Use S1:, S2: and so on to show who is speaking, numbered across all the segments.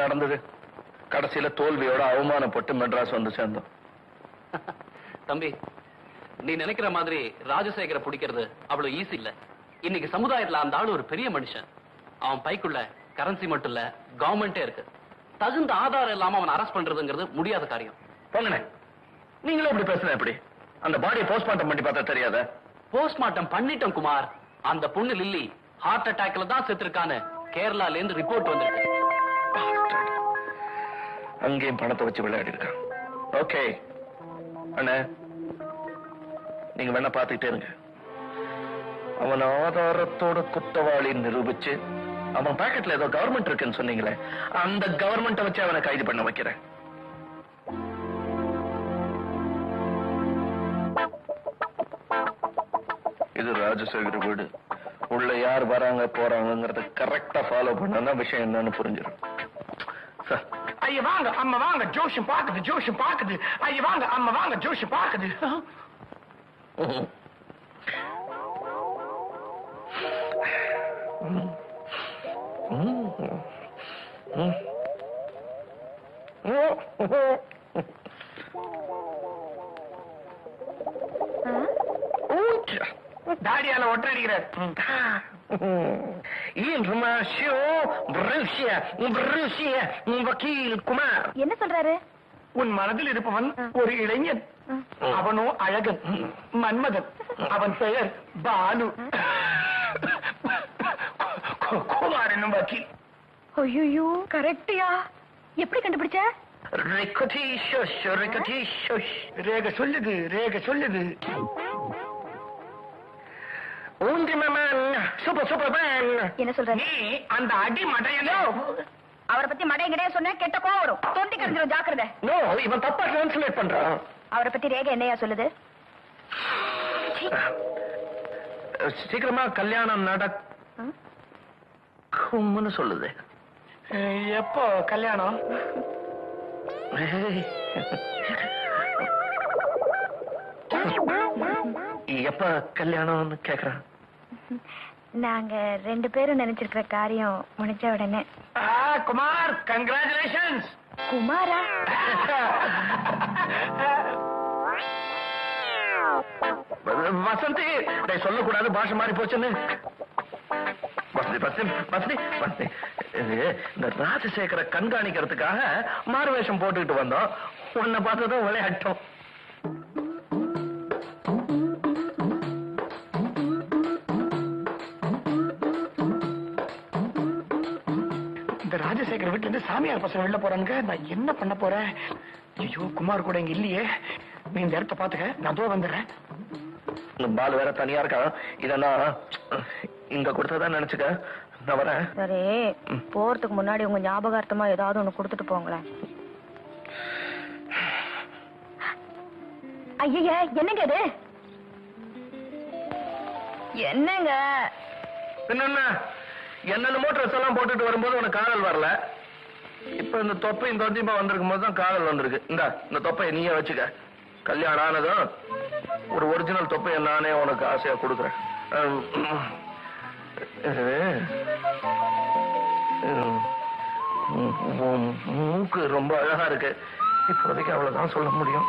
S1: நடந்தது? கடைசியில தோல்வியோட அவமானப்பட்டு மெட்ராஸ் வந்து சேர்ந்தோம்.
S2: தம்பி நீ நினைக்கிற மாதிரி ராஜசேகரை பிடிக்கிறது அவ்வளவு ஈஸி இல்ல. இன்னைக்கு சமுதாயத்துல அந்த ஆளு ஒரு பெரிய மனுஷன். அவன் பைக்குள்ள கரன்சி மட்டும் இல்ல கவர்மெண்டே இருக்கு. தகுந்த ஆதாரம் இல்லாம அவன் அரெஸ்ட் பண்றதுங்கிறது முடியாத காரியம்.
S1: போங்கண்ணே நீங்களும் இப்படி பேசுன எப்படி? அந்த பாடியை போஸ்ட்மார்ட்டம் பண்ணி பார்த்தா தெரியாத?
S2: போஸ்ட்மார்ட்டம் பண்ணிட்டோம் குமார். அந்த பொண்ணு லில்லி ஹார்ட் அட்டாக்ல தான் செத்துருக்கான்னு கேரளால இருந்து ரிப்போர்ட் வந்திருக்கு.
S1: அங்கேயும் பணத்தை வச்சு விளையாடி இருக்கான் ஓகே அண்ணா நீங்க வேணா பாத்துக்கிட்டே இருங்க. அவன் ஆதாரத்தோட குத்தவாளி நிரூபிச்சு அவன் பாக்கெட்ல ஏதோ கவர்மெண்ட் இருக்குன்னு சொன்னீங்களே அந்த கவர்மெண்ட்டை வச்சு அவனை கைது பண்ண வைக்கிறேன். இது ராஜசேகர் வீடு. உள்ள யார் வராங்க போறாங்கிறத கரெக்டா ஃபாலோ பண்ணா விஷயம் என்னன்னு புரிஞ்சிடும்.
S3: ஐயா வாங்க அம்மா வாங்க ஜோஷம் பாக்குது ஜோஷம் பாக்குது ஐயா வாங்க அம்மா வாங்க ஜோஷம் பாக்குது தாடியால ஒட்டடிக்கிறார்
S1: Information Borussia, Borussia, வக்கீல் குமார்.
S4: என்ன சொல்றாரு?
S3: உன் மனதில் இருப்பவன் ஒரு இளைஞன். அவனோ அழகன் மன்மதன் அவன் பெயர் பாலு. குமார் என்னும் வக்கீல்.
S4: ஐயோ கரெக்டியா எப்படி கண்டுபிடிச்ச?
S3: ரேக சொல்லுது ரேக சொல்லுது.
S1: ஊந்தி மேமன் சூப்பர் சூப்பர் மேன்.
S4: என்ன சொல்றாரு
S3: நீ அந்த அடி மடையலோ
S4: அவரை பத்தி மடைய கிடையாது சொன்ன கெட்ட கோவம் வரும். தொண்டி கரைஞ்சிரும் ஜாக்கிரதை.
S1: நோ இவன் தப்பா டிரான்ஸ்லேட் பண்றான்.
S4: அவரை பத்தி ரேகை என்னையா சொல்லுது?
S1: சீக்கிரமா கல்யாணம் நடக்கும்னு சொல்லுது.
S3: எப்போ கல்யாணம்?
S1: எப்ப கல்யாணம்னு கேக்குறான்?
S4: நாங்க ரெண்டு பேரும் நினைச்சிருக்கிற காரியம் முடிஞ்ச உடனே.
S3: குமார் கங்க்ராச்சுலேஷன்ஸ்
S4: குமாரா?
S1: வசந்தி சொல்லக்கூடாது பாஷை மாறி போச்சுன்னு. இந்த ராஜசேகரை கண்காணிக்கிறதுக்காக மாறுவேஷம் போட்டுக்கிட்டு வந்தோம். உன்னை பார்த்ததும் விளையாட்டோம்.
S3: சாமியார் பசங்க வெளில போறானுங்க. நான் என்ன பண்ண போறேன்? ஐயோ குமார் கூட இங்க இல்லையே. நீ இந்த இடத்த பாத்துக்க. நான் அதோ வந்துடுறேன்.
S1: பால் வேற தனியா இருக்கான் இதெல்லாம் இங்க கொடுத்ததான் நினைச்சுக்க? நான் வரேன்.
S4: சரி போறதுக்கு முன்னாடி உங்க ஞாபகார்த்தமா ஏதாவது ஒண்ணு கொடுத்துட்டு போங்களேன். ஐய என்னங்க இது? என்னங்க?
S1: என்னென்ன என்னென்னமோ ட்ரெஸ் எல்லாம் போட்டுட்டு வரும்போது உனக்கு காதல் வரல. இப்ப இந்த தொப்பையும் தொத்தியுமா வந்திருக்கும் போது தான் காதல் வந்திருக்கு. இந்த இந்த தொப்பையை நீயே வச்சுக்க. கல்யாணம் ஆனதும் ஒரு ஒரிஜினல் தொப்பையை நானே உனக்கு ஆசையா கொடுக்குறேன். மூக்கு ரொம்ப அழகா இருக்கு. இப்போதைக்கு அவ்வளவுதான் சொல்ல முடியும்.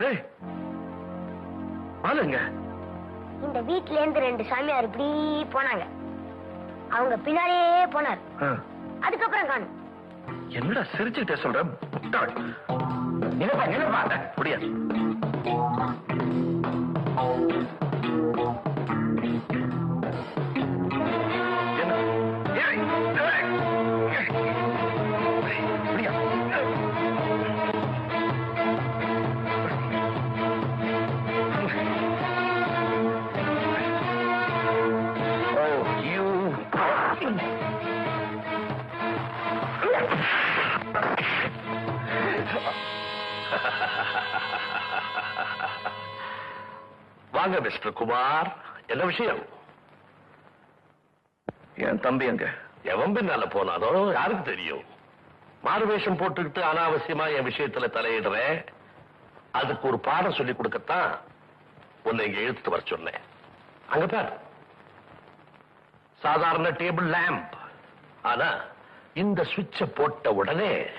S1: டேய்,
S5: இந்த வீட்ல இருந்து ரெண்டு சாமியார் இப்படி போனாங்க. அவங்க பின்னாடியே போனார். அதுக்கப்புறம் காணும்.
S1: என்னடா சிரிச்சுக்கிட்டே சொல்ற? முட்டாள். நினைப்பா நினைப்பா. முடியாது.
S6: வாங்க மிஸ்டர் குமார். என்ன விஷயம்?
S1: என் தம்பி அங்க
S6: எவன் பின்னால போனானோ யாருக்கு தெரியும்? மாறுவேஷம் போட்டுக்கிட்டு அனாவசியமா என் விஷயத்துல தலையிடுறேன். அதுக்கு ஒரு பாடம் சொல்லி கொடுக்கத்தான் உன்னை இங்க இழுத்துட்டு வர சொன்னேன். அங்க பார். சாதாரண டேபிள் லேம்ப். ஆனா இந்த சுவிட்ச போட்ட உடனே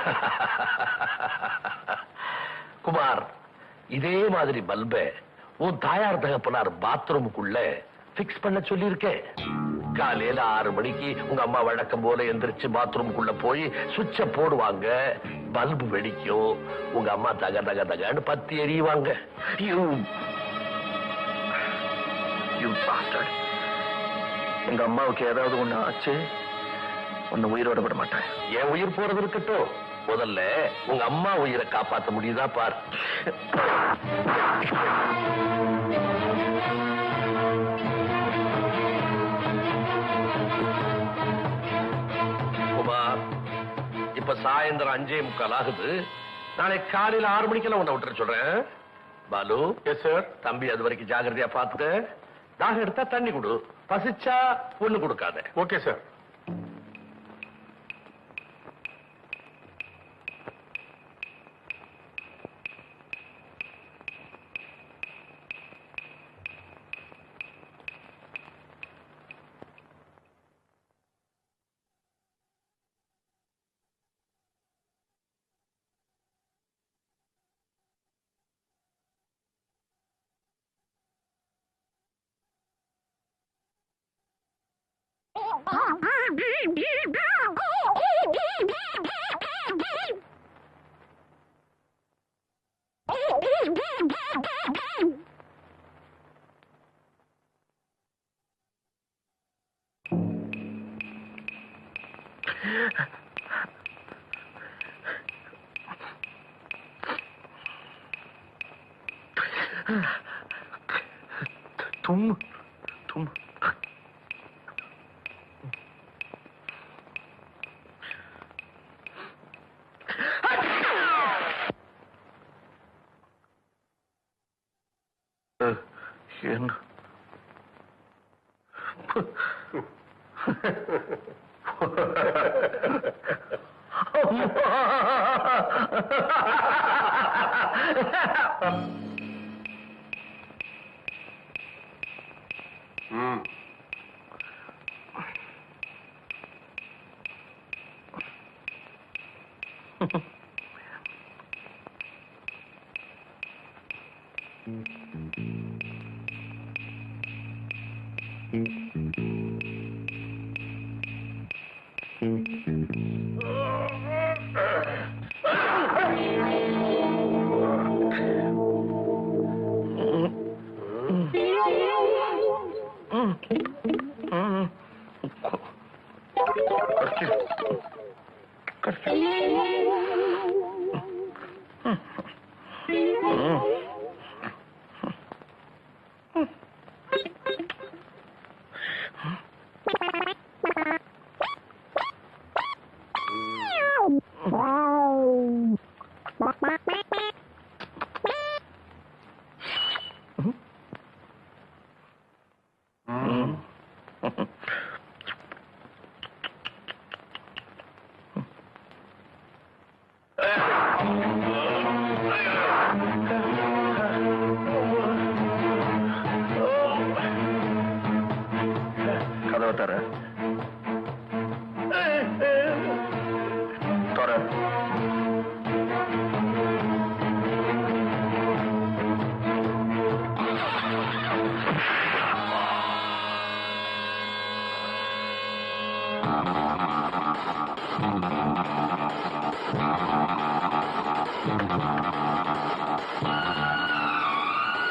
S6: குமார் இதே மாதிரி பல்ப உன் தாயார் தகப்பனார் பாத்ரூமுக்குள்ள பிக்ஸ் பண்ண சொல்லியிருக்கேன். காலையில ஆறு மணிக்கு உங்க அம்மா வழக்கம் போல எந்திரிச்சு பாத்ரூமுக்குள்ள போய் சுவிட்ச போடுவாங்க. பல்பு வெடிக்கும் உங்க அம்மா தக தக தகன்னு பத்தி எறியுவாங்க
S1: யூ யூ பாஸ்டர்ட் எங்க அம்மாவுக்கு ஏதாவது ஒண்ணு ஆச்சு? ஒன்னு உயிரோட விட மாட்டேன்.
S6: என் உயிர் போறது இருக்கட்டும். முதல்ல உங்க அம்மா உயிரை காப்பாத்த முடியுதா பார். குமார் இப்ப சாயந்தரம் அஞ்சே முக்கால் ஆகுது. நாளை காலையில ஆறு மணிக்கெல்லாம் உன்னை விட்டுற சொல்றேன். பாலு. எஸ் சார் தம்பி அது வரைக்கும் ஜாகிரதையா பார்த்துக்க தாகம் எடுத்தா தண்ணி கொடு. பசிச்சா ஒண்ணு கொடுக்காத.
S1: Okay sir 동물 음. 음. Картина. Картина.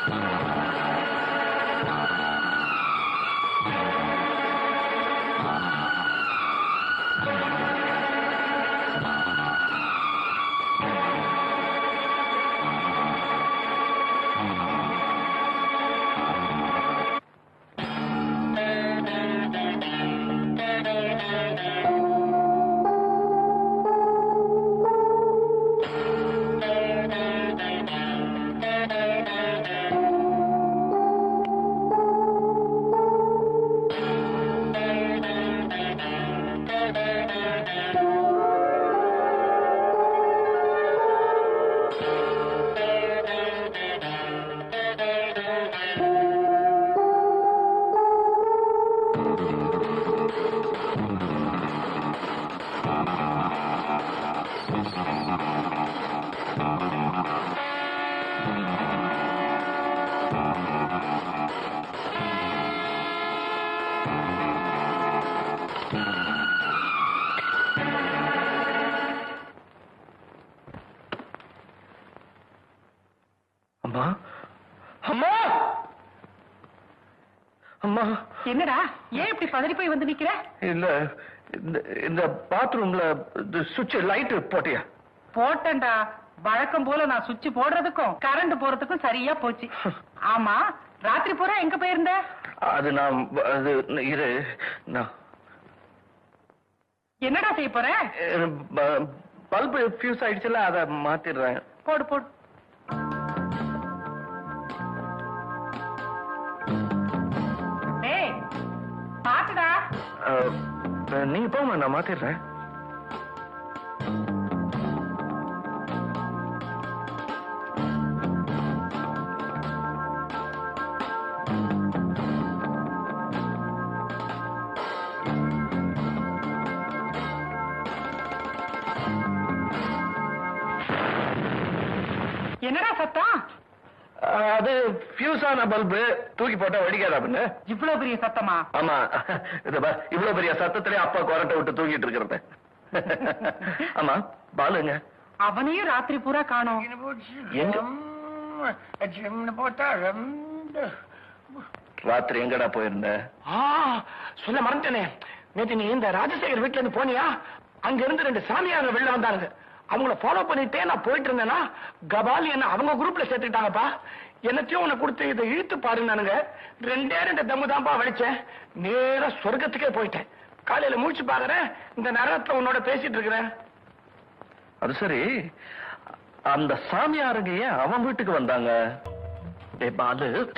S1: Thank you. அம்மா. அம்மா! அம்மா.
S7: என்னடா? ஏன் இப்படி பதறி போய் வந்து நிக்கிற?
S1: இல்ல இந்த பாத்ரூம்ல சுவிட்ச் லைட் போட்டியா?
S7: போட்டேன்டா. வழக்கம் போல நான் சுவிட்ச் போடுறதுக்கும் கரண்ட் போறதுக்கும் சரியா போச்சு. ஆமா ராத்திரி பூரா எங்க போயிருந்த?
S1: அது நான் அது இரு
S7: என்னடா செய்ய போற?
S1: பல்பு ஃபியூஸ் ஆயிடுச்சுல அதை மாத்திடுறேன்.
S7: போடு போடு.
S1: நீங்க போங்க நான் மாத்திடுறேன்.
S7: என்னடா சத்தம்?
S1: அது ஃபியூஸ் ஆன பல்பு தூக்கி போட்டா வெடிக்காதா அப்படின்னு
S7: இவ்வளவு பெரிய சத்தமா?
S1: ஆமா. இவ்வளவு பெரிய சத்தத்திலே அப்பா கொரட்டை விட்டு தூங்கிட்டு இருக்கிறது. ஆமா பாலுங்க.
S7: அவனையும் ராத்திரி பூரா காணோம்.
S1: ராத்திரி எங்கடா போயிருந்த?
S3: ஆ சொல்ல மறந்துட்டேனே. நேத்து நீ இந்த ராஜசேகர் வீட்டுல இருந்து போனியா? அங்க இருந்து ரெண்டு சாமியார் வெளில வந்தாங்க அவங்கள ஃபாலோ பண்ணிட்டே நான் போயிட்டு இருந்தேன்னா கபாலி என்ன அவங்க குரூப்ல சேர்த்துக்கிட்டாங்கப்பா. என்னத்தையும் உன்னை கொடுத்து இதை இழுத்து பாருனானுங்க ரெண்டே ரெண்டு தம்மு தான்ப்பா வலிச்சேன். நேரா சொர்க்கத்துக்கே போயிட்டேன். காலையில மூழ்ச்சி பாக்குறேன். இந்த நேரத்துல உன்னோட பேசிட்டு இருக்கிறேன்.
S1: அது சரி. அந்த சாமியாருங்க ஏன் அவன் வீட்டுக்கு வந்தாங்க? டேய் பாலு.